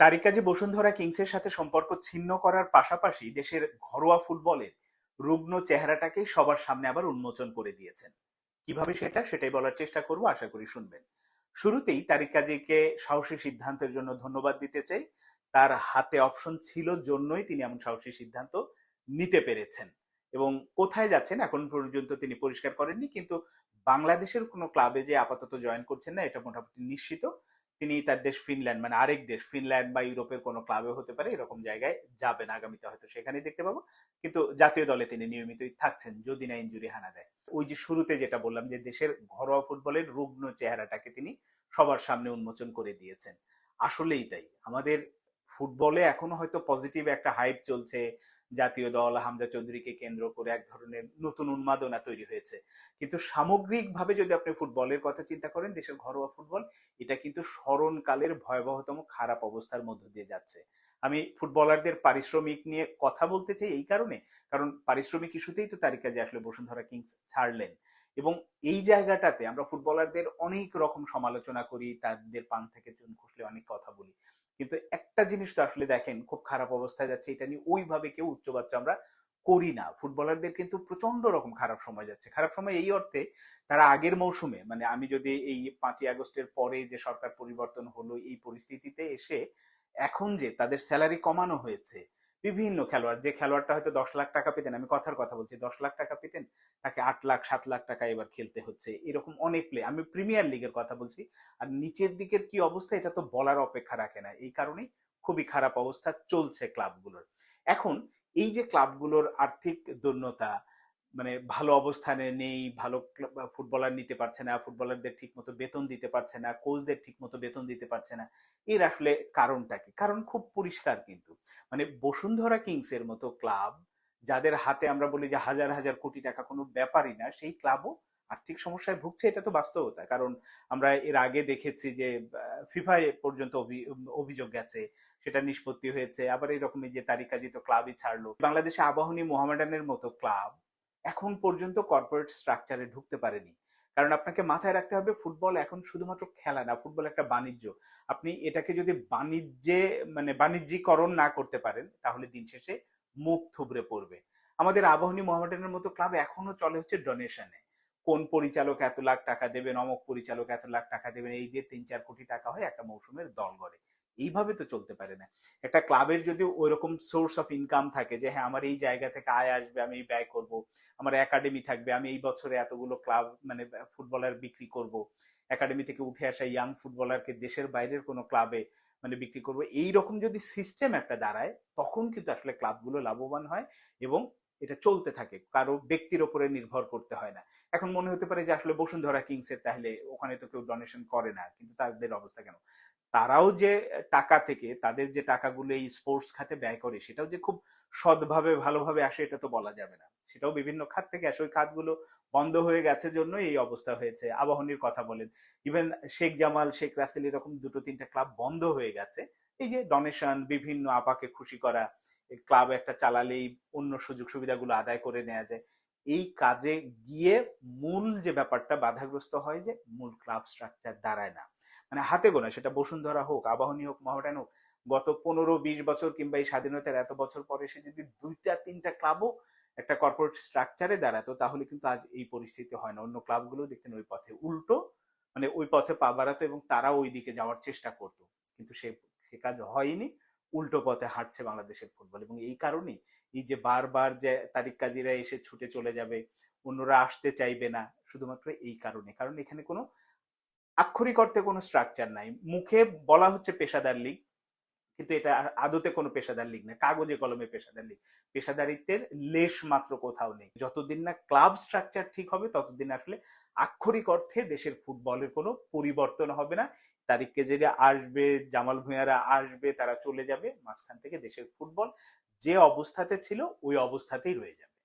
তারিক কাজী বসুন্ধরা কিংসের সাথে সম্পর্ক ছিন্ন করার পাশাপাশি দেশের ঘরোয়া ফুটবলের রুগ্ন চেহারাটাকেই সবার সামনে আবার উন্মোচন করে দিয়েছেন। কীভাবে সেটা, সেটাই বলার চেষ্টা করব, আশা করি শুনবেন। শুরুতেই তারিক কাজীকে সাহসী সিদ্ধান্তের জন্য ধন্যবাদ দিতে চাই। তার হাতে অপশন ছিল জন্যই তিনি এমন সাহসী সিদ্ধান্ত নিতে পেরেছেন। এবং কোথায় যাচ্ছেন এখন পর্যন্ত তিনি পরিষ্কার করেননি, কিন্তু বাংলাদেশের কোনো ক্লাবে যে আপাতত জয়েন করছেন না, এটা মোটামুটি নিশ্চিত। তিনি তার দেশ ফিনল্যান্ড মানে আরেক দেশ, ফিনল্যান্ড বা ইউরোপের কোনো ক্লাবে হতে পারে, এরকম জায়গায় যাবেন আগামীতে হয়তো সেখানেই দেখতে পাবো। কিন্তু জাতীয় দলে তিনি নিয়মিতই থাকছেন, যদি না ইঞ্জুরি হানা দেয়। ওই যে শুরুতে যেটা বললাম যে দেশের ঘরোয়া ফুটবলের রুগ্ন চেহারাটাকে তিনি সবার সামনে উন্মোচন করে দিয়েছেন। আসলেই তাই। আমাদের ফুটবলে এখনও হয়তো পজিটিভ একটা হাইপ চলছে জাতীয় দল হামজা চৌধুরীকে কেন্দ্র করে এক ধরনের নতুন উন্মাদনা তৈরি হয়েছে। কিন্তু সামগ্রিকভাবে যদি আপনি ফুটবলের কথা চিন্তা করেন, দেশের ঘরোয়া ফুটবল, এটা কিন্তু স্মরণকালের ভয়াবহতম খারাপ অবস্থার মধ্য দিয়ে যাচ্ছে। আমি ফুটবলারদের পারিশ্রমিক নিয়ে কথা বলতে চাই এই কারণে, কারণ পারিশ্রমিক ইস্যুতেই তো তারিকা যে আসলে বসুন্ধরা কিংস ছাড়লেন। এবং এই জায়গাটাতে আমরা ফুটবলারদের অনেক রকম সমালোচনা করি, তাদের পান থেকে চুন খুসলে অনেক কথা বলি। কিন্তু একটা জিনিস তো আসলে দেখেন, খুব খারাপ অবস্থায় যাচ্ছে, এটা নিয়ে ওইভাবে কেউ উচ্চবাচ্য আমরা করি না। ফুটবলারদের কিন্তু প্রচণ্ড রকম খারাপ সময় যাচ্ছে। খারাপ সময় এই অর্থে তারা আগের মৌসুমে মানে আমি যদি এই পাঁচই আগস্টের পরে যে সরকার পরিবর্তন হলো, এই পরিস্থিতিতে এসে এখন যে তাদের স্যালারি কমানো হয়েছে বিভিন্ন খেলোয়াড়, যে খেলোয়াড়টা হয়তো দশ লাখ টাকা পেতেন, আমি কথার কথা বলছি, দশ লাখ টাকা পেতেন, তাকে আট লাখ, সাত লাখ টাকা এবার খেলতে হচ্ছে, এরকম অনেক প্লে আমি প্রিমিয়ার লিগের কথা বলছি, আর নিচের দিকের কি অবস্থা এটা তো বলার অপেক্ষা রাখে না, এই কারণে খুবই খারাপ অবস্থা চলছে ক্লাবগুলোর এখন এই যে ক্লাবগুলোর আর্থিক দৈন্যতা মানে ভালো অবস্থানে নেই, ভালো ফুটবলার নিতে পারছে না, ফুটবলারদের ঠিক মতো বেতন দিতে পারছে না কোচদের ঠিক মতো বেতন দিতে পারছে না। এর আসলে কারণটা কি? কারণ খুব পরিষ্কার কিন্তু। মানে বসুন্ধরা কিংস এর মতো ক্লাব, যাদের হাতে আমরা বলি যে হাজার হাজার কোটি টাকা কোনো ব্যাপারই না, সেই ক্লাবও আর্থিক সমস্যায় ভুগছে, এটা তো বাস্তবতা। কারণ আমরা এর আগে দেখেছি যে ফিফায় পর্যন্ত অভিযোগ গেছে, সেটা নিষ্পত্তি হয়েছে, আবার এরকমই যে তারিকাজিত ক্লাবই ছাড়লো। বাংলাদেশে আবাহনী মোহামেডানের মতো ক্লাব এখন পর্যন্ত কর্পোরেট স্ট্রাকচারে ঢুকতে পারেনি। কারণ আপনাকে মাথায় রাখতে হবে ফুটবল এখন শুধুমাত্র খেলা না ফুটবল একটা বাণিজ্য। আপনি এটাকে যদি বাণিজ্যে মানে বাণিজ্যিকরণ না করতে পারেন, তাহলে দিন শেষে মুখ থুবড়ে পড়বে। আমাদের আবাহনী মোহামেডানের মতো ক্লাব এখনও চলে হচ্ছে ডোনেশনে কোন পরিচালক এত লাখ টাকা দেবেন, অমক পরিচালক এত লাখ টাকা দেবেন, এই দিয়ে তিন চার কোটি টাকা হয় একটা মৌসুমের দল গড়ে। এইভাবে তো চলতে পারে না। একটা ক্লাবের যদি ওই রকম সোর্স অফ ইনকাম থাকে যে হ্যাঁ আমার এই জায়গা থেকে আয় আসবে, আমি ব্যয় করব, আমার একাডেমি থাকবে, আমি এই বছরে এতগুলো ক্লাব মানে ফুটবলার বিক্রি করব একাডেমি থেকে উঠে আসা ইয়াং ফুটবলারকে দেশের বাইরের কোনো ক্লাবে মানে বিক্রি করব। এই রকম যদি সিস্টেম একটা দাঁড়ায়, তখন কিন্তু আসলে ক্লাবগুলো লাভবান হয় এবং এটা চলতে থাকে, কারও ব্যক্তির ওপরে নির্ভর করতে হয় না। এখন মনে হতে পারে যে, আসলে বসুন্ধরা কিংসের তাহলে ওখানে তো কেউ ডোনেশন করে না, কিন্তু তাদের অবস্থা কেন তারাও যে, টাকা থেকে তাদের যে টাকাগুলো এই স্পোর্টস খাতে ব্যয় করে, সেটাও যে খুব সৎভাবে, ভালোভাবে আসে, এটা তো বলা যাবে না। সেটাও বিভিন্ন খাত থেকে আসে। ওই খাতগুলো বন্ধ হয়ে গেছে জন্য এই অবস্থা হয়েছে। আবাহনীর কথা বলেন। ইভেন শেখ জামাল, শেখ রাসেল এরকম দুটো, তিনটা ক্লাব বন্ধ হয়ে গেছে। এই যে ডোনেশন বিভিন্ন আপাকে খুশি করা ক্লাব একটা চালালেই অন্য সুযোগ সুবিধাগুলো আদায় করে নেওয়া যায়। এই কাজে গিয়ে মূল যে ব্যাপারটা বাধাগ্রস্ত হয় যে, মূল ক্লাব স্ট্রাকচার দাঁড়ায় না। মানে হাতে গোনা, সেটা বসুন্ধরা হোক, আবাহনী হোক মহাটান হোক, গত পনেরো, বিশ বছর কিংবা এই স্বাধীনতার এত বছর পরে এসে যদি দুইটা, তিনটা ক্লাবও একটা কর্পোরেট স্ট্রাকচারে দাঁড়াতো, তাহলে কিন্তু আজ এই পরিস্থিতি হয় না। অন্য ক্লাবগুলো দেখতেন ওই পথে উল্টো মানে ওই পথে পা বাড়াতো এবং তারা ওই দিকে যাওয়ার চেষ্টা করতো। কিন্তু সে সে কাজ হয়নি, উল্টো পথে হাঁটছে বাংলাদেশের ফুটবল এবং এই কারণেই এই যে বারবার যে তারিক কাজীরা এসে ছুটে চলে যাবে, অন্যরা আসতে চাইবে না, শুধুমাত্র এই কারণে। কারণ এখানে কোনো আক্ষরিক অর্থে কোনো স্ট্রাকচার নাই। মুখে বলা হচ্ছে পেশাদার লীগ, কিন্তু এটা আদতে কোনো পেশাদার লীগ না, কাগজে কলমে পেশাদার লীগ। পেশাদারিত্বের লেশ মাত্র কোথাও নেই। যতদিন না ক্লাব স্ট্রাকচার ঠিক হবে, ততদিন আসলে আক্ষরিক অর্থে দেশের ফুটবলের কোনো পরিবর্তন হবে না। তারিখ কেজেরা আসবে, জামাল ভুঁইয়ারা আসবে, তারা চলে যাবে। মাঝখান থেকে দেশের ফুটবল যে অবস্থাতে ছিল, ওই অবস্থাতেই রয়ে যাবে।